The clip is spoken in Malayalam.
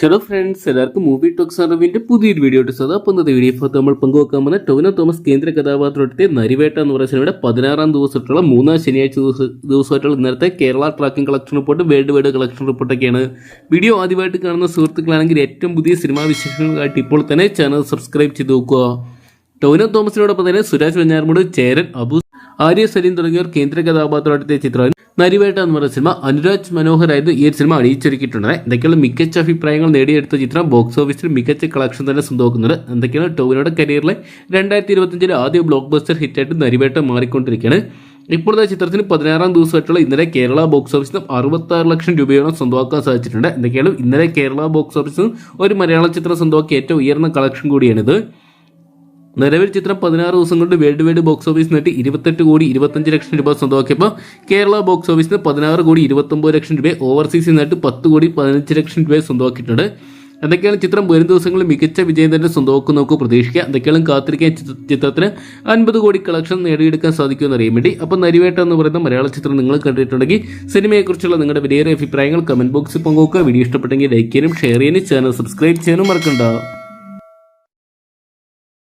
ഹലോ ഫ്രണ്ട്സ് എല്ലാവർക്കും മൂവി ടോക്സ് അറിവിന്റെ പുതിയൊരു വീഡിയോ ഇട്ട് സദാ അപ്പോൾ ഇന്നത്തെ വീഡിയോ ഇപ്പോൾ നമ്മൾ പങ്കുവെക്കാൻ പോകുന്ന ടൊവിനോ തോമസ് കേന്ദ്ര കഥാപാത്രത്തെ നരിവേട്ട എന്ന് പറയുന്ന സിനിമയുടെ പതിനാറാം ദിവസമായിട്ടുള്ള മൂന്നാം ശനിയാഴ്ച ദിവസ ദിവസമായിട്ടുള്ള ഇന്നത്തെ Kerala tracking collection report world wide collection റിപ്പോർട്ടൊക്കെയാണ് video ആദ്യമായിട്ട് കാണുന്ന സുഹൃത്തുക്കളാണെങ്കിൽ ഏറ്റവും പുതിയ സിനിമാ വിശേഷങ്ങളായിട്ട് ഇപ്പോൾ തന്നെ ചാനൽ സബ്സ്ക്രൈബ് ചെയ്ത് നോക്കുക. ടൊവിനോ തോമസിനോടൊപ്പം തന്നെ സുരാജ് വെഞ്ഞാറമൂട് ചേരൻ അബു ആര്യ സലീം തുടങ്ങിയവർ കേന്ദ്ര കഥാപാത്രത്തെ ചിത്രം നരിവേട്ട എന്ന് പറയുന്ന സിനിമ അനുരാജ് മനോഹരായിരുന്നു ഈ ഒരു സിനിമ അണിയിച്ചൊരുക്കിയിട്ടുണ്ട് എന്തൊക്കെയാണ് മികച്ച അഭിപ്രായങ്ങൾ നേടിയെടുത്ത ചിത്രം? ബോക്സ് ഓഫീസിൽ മികച്ച കളക്ഷൻ തന്നെ സ്വന്തമാക്കുന്നത്. എന്തൊക്കെയാണ് ടോവിനോയുടെ കരിയറിലെ രണ്ടായിരത്തി ഇരുപത്തഞ്ചിലെ ആദ്യ ബ്ലോക്ക് ബസ്റ്റർ ഹിറ്റായിട്ട് നരിവേട്ട മാറിക്കൊണ്ടിരിക്കുകയാണ്. ഇപ്പോഴത്തെ ചിത്രത്തിന് പതിനാറാം ദിവസമായിട്ടുള്ള ഇന്നലെ കേരള ബോക്സ് ഓഫീസിൽ നിന്ന് അറുപത്തി ആറ് ലക്ഷം രൂപയോളം സ്വന്തമാക്കാൻ സാധിച്ചിട്ടുണ്ട്. എന്തൊക്കെയാണ് ഇന്നലെ കേരള ബോക്സ് ഓഫീസിൽ ഒരു മലയാള ചിത്രം സ്വന്തമാക്കിയ ഏറ്റവും ഉയർന്ന കളക്ഷൻ കൂടിയാണിത്. നിലവിൽ ചിത്രം പതിനാറ് ദിവസം കൊണ്ട് വേൾഡ് വൈഡ് ബോക്സ് ഓഫീസ് നേട്ടി ഇരുപത്തെട്ട് കോടി ഇരുപത്തഞ്ച് ലക്ഷം രൂപ സ്വന്തമാക്കിയപ്പോൾ കേരള ബോക്സ് ഓഫീസിന് പതിനാറ് കോടി ഇരുപത്തൊമ്പത് ലക്ഷം രൂപ ഓവർസീസ് നേട്ട് പത്ത് കോടി പതിനഞ്ച് ലക്ഷം രൂപ സ്വന്തമാക്കിയിട്ടുണ്ട്. എന്തൊക്കെയാണ് ചിത്രം വരും ദിവസങ്ങളിൽ മികച്ച വിജയം തന്നെ സ്വന്തമാക്കും നമുക്ക് പ്രതീക്ഷിക്കാം. എന്തൊക്കെയാണ് കാത്തിരിക്കാൻ ചിത്രത്തിന് അൻപത് കോടി കളക്ഷൻ നേടിയെടുക്കാൻ സാധിക്കുമെന്ന് അറിയാൻ വേണ്ടി. അപ്പം നരിവേട്ട എന്ന് പറയുന്ന മലയാള ചിത്രം നിങ്ങൾ കണ്ടിട്ടുണ്ടെങ്കിൽ സിനിമയെക്കുറിച്ചുള്ള നിങ്ങളുടെ വിലയേറെ അഭിപ്രായങ്ങൾ കമന്റ് ബോക്സിൽ പങ്കുവെക്കുക. വീഡിയോ ഇഷ്ടപ്പെട്ടെങ്കിൽ ലൈക്ക് ചെയ്യാനും ഷെയർ ചെയ്യാനും ചാനൽ സബ്സ്ക്രൈബ് ചെയ്യാനും മറക്കണ്ട.